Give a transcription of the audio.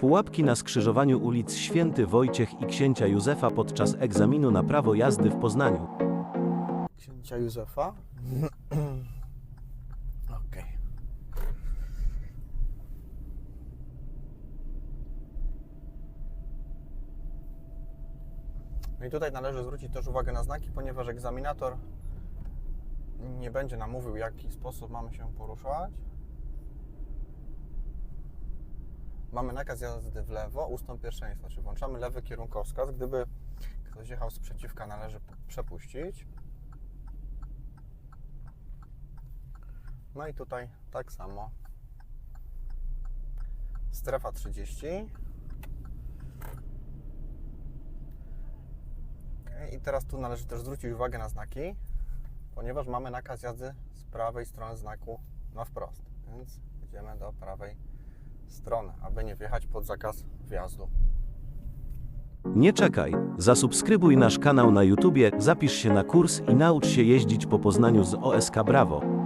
Pułapki na skrzyżowaniu ulic Święty Wojciech i Księcia Józefa podczas egzaminu na prawo jazdy w Poznaniu. Księcia Józefa. Okej. No i tutaj należy zwrócić też uwagę na znaki, ponieważ egzaminator nie będzie nam mówił, w jaki sposób mamy się poruszać. Mamy nakaz jazdy w lewo, ustąp pierwszeństwa, czyli włączamy lewy kierunkowskaz. Gdyby ktoś jechał z przeciwka, należy przepuścić. No i tutaj tak samo. Strefa 30. Okej, I teraz tu należy też zwrócić uwagę na znaki, ponieważ mamy nakaz jazdy z prawej strony znaku na wprost. Więc idziemy do prawej strony, aby nie wjechać pod zakaz wjazdu. Nie czekaj, zasubskrybuj nasz kanał na YouTubie, zapisz się na kurs i naucz się jeździć po Poznaniu z OSK Brawo.